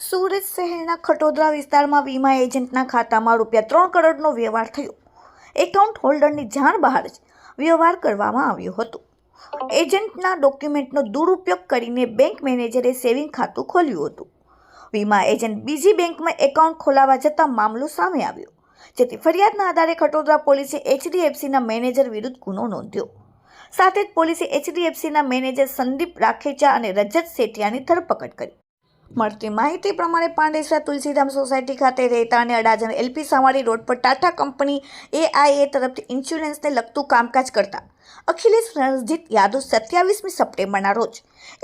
સુરત શહેરના ખટોદરા વિસ્તારમાં વીમા એજન્ટના ખાતામાં રૂપિયા ત્રણ કરોડનો વ્યવહાર થયો. એકાઉન્ટ હોલ્ડરની જાણ બહાર જ વ્યવહાર કરવામાં આવ્યો હતો. એજન્ટના ડોક્યુમેન્ટનો દુરુપયોગ કરીને બેંક મેનેજરે સેવિંગ ખાતું ખોલ્યું હતું. વીમા એજન્ટ બીજી બેંકમાં એકાઉન્ટ ખોલાવવા જતાં મામલો સામે આવ્યો, જેથી ફરિયાદના આધારે ખટોદરા પોલીસે એચડીએફસીના મેનેજર વિરુદ્ધ ગુનો નોંધ્યો. સાથે જ પોલીસે એચડીએફસીના મેનેજર સંદીપ રાખેચા અને રજત સેઠિયાની ધરપકડ કરી. મળતી માહિતી પ્રમાણે પાંડેસરા તુલસીધામ સોસાયટી ખાતે રહેતા અને અડાજણ એલપી સાવાડી રોડ પર ટાટા કંપની એઆઈએ તરફથી ઇન્સ્યોરન્સને લગતું કામકાજ કરતા. અખિલેશ રણજીત યાદવ સત્યાવીસમી સપ્ટેમ્બરના રોજ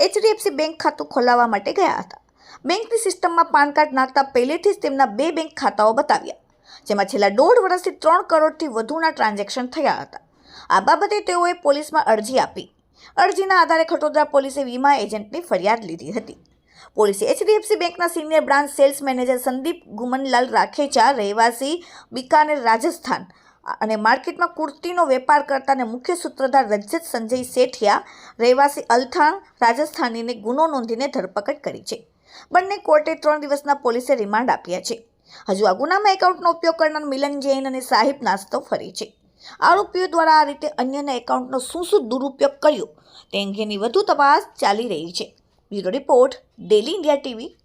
એચડીએફસી બેંક ખાતું ખોલાવવા માટે ગયા હતા. બેંકની સિસ્ટમમાં પાન કાર્ડ નાખતા પહેલેથી જ તેમના બે બેંક ખાતાઓ બતાવ્યા, જેમાં છેલ્લા દોઢ વર્ષથી ત્રણ કરોડથી વધુના ટ્રાન્ઝેક્શન થયા હતા. આ બાબતે તેઓએ પોલીસમાં અરજી આપી. અરજીના આધારે ખટોદરા પોલીસે વીમા એજન્ટની ફરિયાદ લીધી હતી. પોલીસે એચડીએફસી બેંકના senior branch sales manager Sandeep Gumanlal Rakhecha, રહેવાસી બિકાનેર, રાજસ્થાન અને માર્કેટમાં કુર્તીનો વેપાર કરતા અને મુખ્ય સૂત્રધાર રજત સંજય શેઠિયા, રહેવાસી અલથાણ, રાજસ્થાનીને ગુનો નોંધીને ધરપકડ કરી છે. બંને કોર્ટે ત્રણ દિવસના પોલીસે રિમાન્ડ આપ્યા છે. હજુ આ ગુનામાં એકાઉન્ટનો ઉપયોગ કરનાર મિલન જૈન અને સાહિબ નાસ્તો ફરી છે. આરોપીઓ દ્વારા આ રીતે અન્યના એકાઉન્ટનો શું શું દુરુપયોગ કર્યો તે અંગેની વધુ તપાસ ચાલી રહી છે. Bureau Report, Daily India TV,